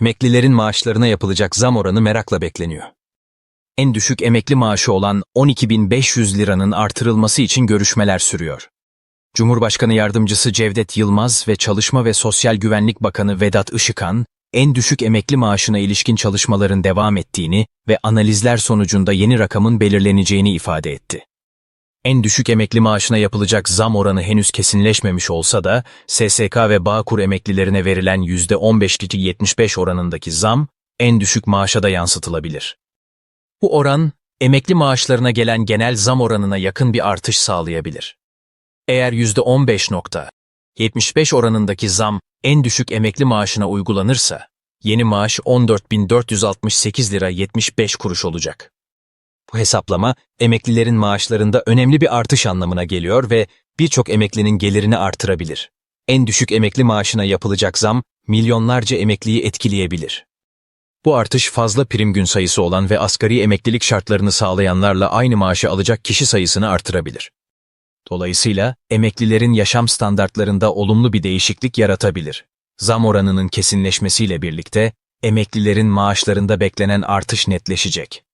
Emeklilerin maaşlarına yapılacak zam oranı merakla bekleniyor. En düşük emekli maaşı olan 12.500 liranın artırılması için görüşmeler sürüyor. Cumhurbaşkanı Yardımcısı Cevdet Yılmaz ve Çalışma ve Sosyal Güvenlik Bakanı Vedat Işıkhan, en düşük emekli maaşına ilişkin çalışmaların devam ettiğini ve analizler sonucunda yeni rakamın belirleneceğini ifade etti. En düşük emekli maaşına yapılacak zam oranı henüz kesinleşmemiş olsa da, SSK ve Bağkur emeklilerine verilen %15-75 oranındaki zam, en düşük maaşa da yansıtılabilir. Bu oran, emekli maaşlarına gelen genel zam oranına yakın bir artış sağlayabilir. Eğer %15.75 oranındaki zam en düşük emekli maaşına uygulanırsa, yeni maaş 14.468 lira 75 kuruş olacak. Bu hesaplama, emeklilerin maaşlarında önemli bir artış anlamına geliyor ve birçok emeklinin gelirini artırabilir. En düşük emekli maaşına yapılacak zam, milyonlarca emekliyi etkileyebilir. Bu artış fazla prim gün sayısı olan ve asgari emeklilik şartlarını sağlayanlarla aynı maaşı alacak kişi sayısını artırabilir. Dolayısıyla emeklilerin yaşam standartlarında olumlu bir değişiklik yaratabilir. Zam oranının kesinleşmesiyle birlikte emeklilerin maaşlarında beklenen artış netleşecek.